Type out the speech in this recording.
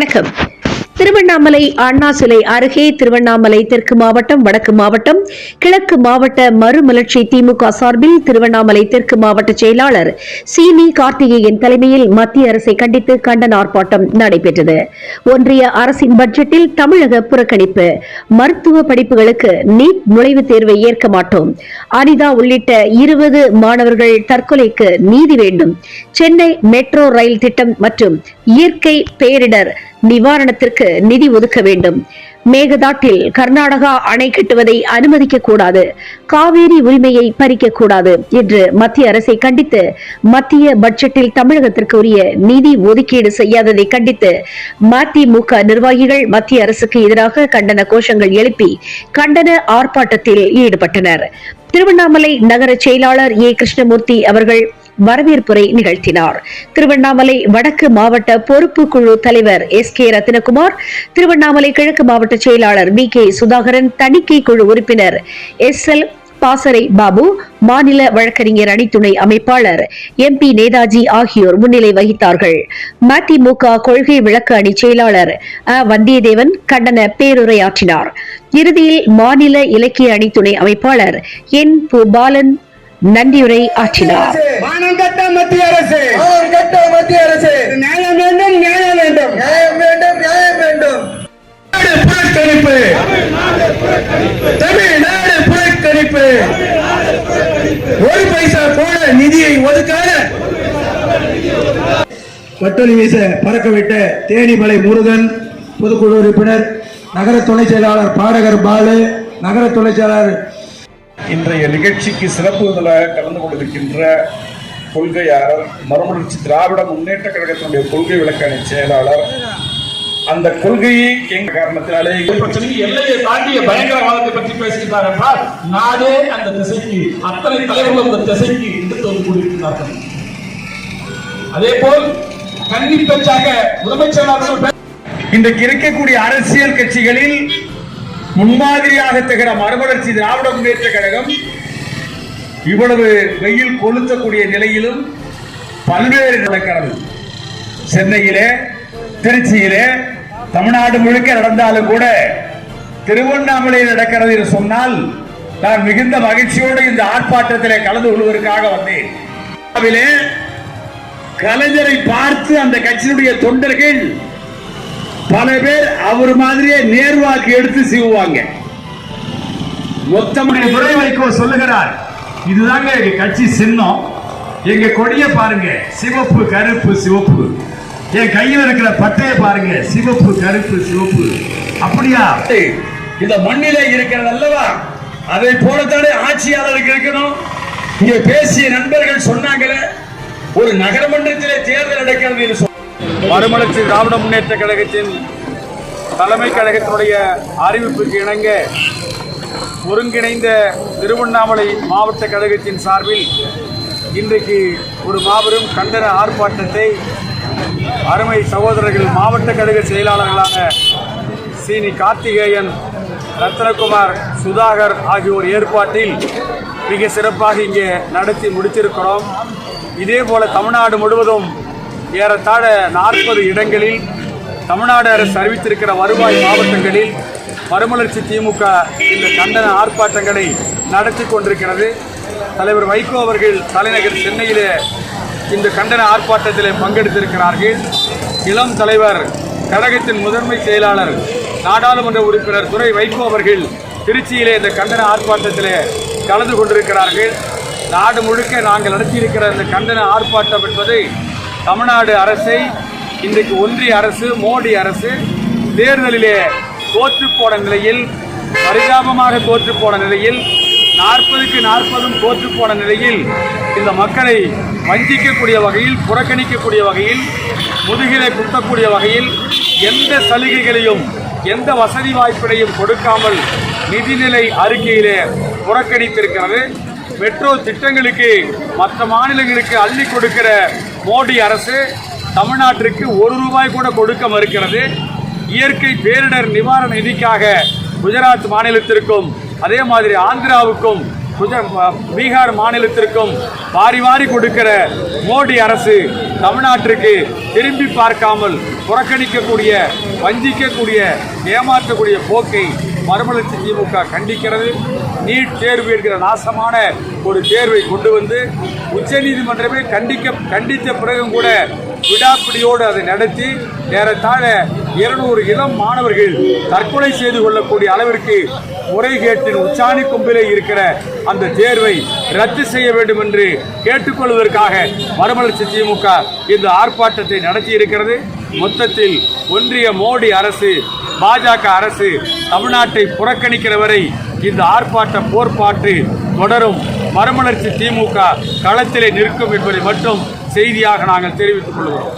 வணக்கம். திருவண்ணாமலை அண்ணா சிலை அருகே திருவண்ணாமலை தெற்கு மாவட்டம் வடக்கு மாவட்டம் கிழக்கு மாவட்ட மறுமலர்ச்சி திமுக சார்பில் திருவண்ணாமலை தெற்கு மாவட்ட செயலாளர் சீனி கார்த்திகேயன் தலைமையில் மத்திய அரசை கண்டித்து கண்டன ஆர்ப்பாட்டம் நடைபெற்றது. ஒன்றிய அரசின் பட்ஜெட்டில் தமிழக புறக்கணிப்பு. மருத்துவ படிப்புகளுக்கு நீட் நுழைவுத் தேர்வை ஏற்க மாட்டோம். அனிதா உள்ளிட்ட இருபது மாணவர்கள் தற்கொலைக்கு நீதி வேண்டும். சென்னை மெட்ரோ ரயில் திட்டம் மற்றும் இயற்கை பேரிடர் நிவாரணத்திற்கு நிதி ஒதுக்க வேண்டும். மேகதாட்டில் கர்நாடகா அணை கட்டுவதை அனுமதிக்க கூடாது காவேரி உரிமையை பறிக்க கூடாது என்று மத்திய அரசை கண்டித்து மத்திய பட்ஜெட்டில் தமிழகத்திற்கு உரிய நிதி ஒதுக்கீடு செய்யாததை கண்டித்து மதிமுக நிர்வாகிகள் மத்திய அரசுக்கு எதிராக கண்டன கோஷங்கள் எழுப்பி கண்டன ஆர்ப்பாட்டத்தில் ஈடுபட்டனர். திருவண்ணாமலை நகர செயலாளர் ஏ. கிருஷ்ணமூர்த்தி அவர்கள் வரவேற்புரை நிகழ்த்தினார். திருவண்ணாமலை வடக்கு மாவட்ட பொறுப்பு குழு தலைவர் எஸ் கே ரத்தினகுமார் திருவண்ணாமலை கிழக்கு மாவட்ட செயலாளர் வி கே சுதாகரன் தணிக்கை குழு உறுப்பினர் எஸ் எல் பாசறை பாபு மாநில வழக்கறிஞர் அணித்துணை அமைப்பாளர் எம் பி நேதாஜி ஆகியோர் முன்னிலை வகித்தார்கள். மதிமுக கொள்கை விளக்க அணி செயலாளர் அ வந்தியத்தேவன் கண்டன பேருரையாற்றினார். இறுதியில் மாநில இலக்கிய அணி துணை அமைப்பாளர் என் பு பாலன் நன்றியுரை ஆற்றினார். மானம் கட்ட மத்திய அரசு. மானம் கட்ட மத்திய அரசு. நியாயம் வேண்டும் நியாயம் வேண்டும். நியாயம் வேண்டும் நியாயம் வேண்டும். புறக்கணிப்பு. தமிழ்நாடு புறக்கணிப்பு. ஒரு பைசா கூட நிதியை ஒதுக்காத வட்டொலி வீச பறக்கவிட்ட தேனிமலை முருகன் பொதுக்குழு உறுப்பினர் நகர துணை செயலாளர் பாடகர் பாலு நகர துணை செயலாளர் இன்றைய நிகழ்ச்சிக்கு சிறப்பு விருந்தினராக கலந்து கொண்டிருக்கின்ற கொள்கையாளர் மறுமலர்ச்சி திராவிட முன்னேற்ற கழகத்தினுடைய கொள்கை விளக்கணி செயலாளர். அந்த கொள்கையை எங்க காரணத்தினாலே எல்லையை தாண்டிய பயங்கரவாதத்தை பற்றி பேசுகிறார் என்றால் நாடே அந்த திசைக்கு அத்தனை தலைவர்களும் அந்த திசைக்கு எடுத்து வந்து கூடியிருக்கிறார்கள். அதே போல் கல்வி பேச்சாக முதலமைச்சர் இன்றைக்கு இருக்கக்கூடிய அரசியல் கட்சிகளில் முன்மாதிரியாக திகழ மறுமலர்ச்சி திராவிட முன்னேற்ற கழகம் இவ்வளவு வெயில் கொளுத்தக்கூடிய நிலையிலும் பல்வேறு நடக்கிறது சென்னையிலே திருச்சியிலே தமிழ்நாடு முழுக்க நடந்தாலும் கூட திருவண்ணாமலையில் நடக்கிறது என்று சொன்னால் நான் மிகுந்த மகிழ்ச்சியோடு இந்த ஆர்ப்பாட்டத்திலே கலந்து கொள்வதற்காக வந்தேன். கலைஞரை பார்த்து அந்த கட்சியினுடைய தொண்டர்கள் பல பேர் அவர் மாதிரியே நேர்வாக்கு எடுத்து சிவுவாங்க. மொத்தமுடைய துறை வைக்கோ சொல்லுகிறார். இதுதாங்க எங்க கட்சி சின்னம். எங்க கொடிய பாருங்க சிவப்பு கருப்பு சிவப்பு. என் கையில் இருக்கிற பட்டைய பாருங்க சிவப்பு கருப்பு சிவப்பு. அப்படியா? இந்த மண்ணிலே இருக்கிறது அல்லவா? அதை போலத்தானே ஆட்சியாளருக்கு இருக்கணும். இங்க பேசிய நண்பர்கள் சொன்னாங்களே ஒரு நகரமன்றத்திலே தேர்தல் நடக்கிறது. மறுமலர்ச்சி திராவிட முன்னேற்ற கழகத்தின் தலைமை கழகத்தினுடைய அறிவிப்புக்கு இணங்க ஒருங்கிணைந்த திருவண்ணாமலை மாவட்ட கழகத்தின் சார்பில் இன்றைக்கு ஒரு மாபெரும் கண்டன ஆர்ப்பாட்டத்தை அருமை சகோதரர்கள் மாவட்ட கழக செயலாளர்களான சீனி கார்த்திகேயன் ரத்னகுமார் சுதாகர் ஆகியோர் ஏற்பாட்டில் மிக சிறப்பாக இங்கே நடத்தி முடித்திருக்கிறோம். இதே போல தமிழ்நாடு முழுவதும் ஏறத்தாழ நாற்பது இடங்களில் தமிழ்நாடு அரசு அறிவித்திருக்கிற வருவாய் மாவட்டங்களில் மறுமலர்ச்சி திமுக இந்த கண்டன ஆர்ப்பாட்டங்களை நடத்தி கொண்டிருக்கிறது. தலைவர் வைகோ அவர்கள் தலைநகர் சென்னையிலே இந்த கண்டன ஆர்ப்பாட்டத்தில் பங்கெடுத்திருக்கிறார்கள். இளம் தலைவர் கழகத்தின் முதன்மை செயலாளர் நாடாளுமன்ற உறுப்பினர் துறை வைகோ அவர்கள் திருச்சியிலே இந்த கண்டன ஆர்ப்பாட்டத்திலே கலந்து கொண்டிருக்கிறார்கள். நாடு முழுக்க நாங்கள் நடத்தியிருக்கிற இந்த கண்டன ஆர்ப்பாட்டம் என்பதை தமிழ்நாடு அரசை இன்றைக்கு ஒன்றிய அரசு மோடி அரசு தேர்தலிலே தோற்று போன நிலையில் பரிதாபமாக தோற்று போன நிலையில் நாற்பதுக்கு நாற்பதும் தோற்று போன நிலையில் இந்த மக்களை வஞ்சிக்கக்கூடிய வகையில் புறக்கணிக்கக்கூடிய வகையில் முதுகிலை குத்தக்கூடிய வகையில் எந்த சலுகைகளையும் எந்த வசதி வாய்ப்பினையும் கொடுக்காமல் நிதிநிலை அறிக்கையிலே புறக்கணித்திருக்கிறது. மெட்ரோ திட்டங்களுக்கு மற்ற மாநிலங்களுக்கு அள்ளி கொடுக்கிற மோடி அரசு தமிழ்நாட்டிற்கு ஒரு ரூபாய் கூட கொடுக்க மறுக்கிறது. இயற்கை பேரிடர் நிவாரண நிதிக்காக குஜராத் மாநிலத்திற்கும் அதே மாதிரி ஆந்திராவுக்கும் குஜ- பீகார் மாநிலத்திற்கும் வாரி வாரி கொடுக்கிற மோடி அரசு தமிழ்நாட்டிற்கு திரும்பி பார்க்காமல் புறக்கணிக்கக்கூடிய வஞ்சிக்கக்கூடிய ஏமாற்றக்கூடிய போக்கை மறுமலர்ச்சி திமுக கண்டிக்கிறது. நீட் தேர்வு என்கிற நாசமான ஒரு தேர்வை கொண்டு வந்து உச்சநீதிமன்றமே கண்டிக்க கண்டித்த பிறகும் கூட விடாப்பிடியோடு அதை நடத்தி ஏறத்தாழ இருநூறு இளம் மாணவர்கள் தற்கொலை செய்து கொள்ளக்கூடிய அளவிற்கு முறைகேட்டின் உச்சாணி கொம்பிலே இருக்கிற அந்த தேர்வை ரத்து செய்ய வேண்டும் என்று கேட்டுக்கொள்வதற்காக மறுமலர்ச்சி திமுக இந்த ஆர்ப்பாட்டத்தை நடத்தி இருக்கிறது மொத்தத்தில் ஒன்றிய மோடி அரசு பாஜக அரசு தமிழ்நாட்டை புறக்கணிக்கிற வரை இந்த ஆர்ப்பாட்ட போர்ப்பாட்டு தொடரும். மரமலர்ச்சி திமுக களத்திலே நிற்கும் என்பதை மட்டும் செய்தியாக நாங்கள் தெரிவித்துக் கொள்கிறோம்.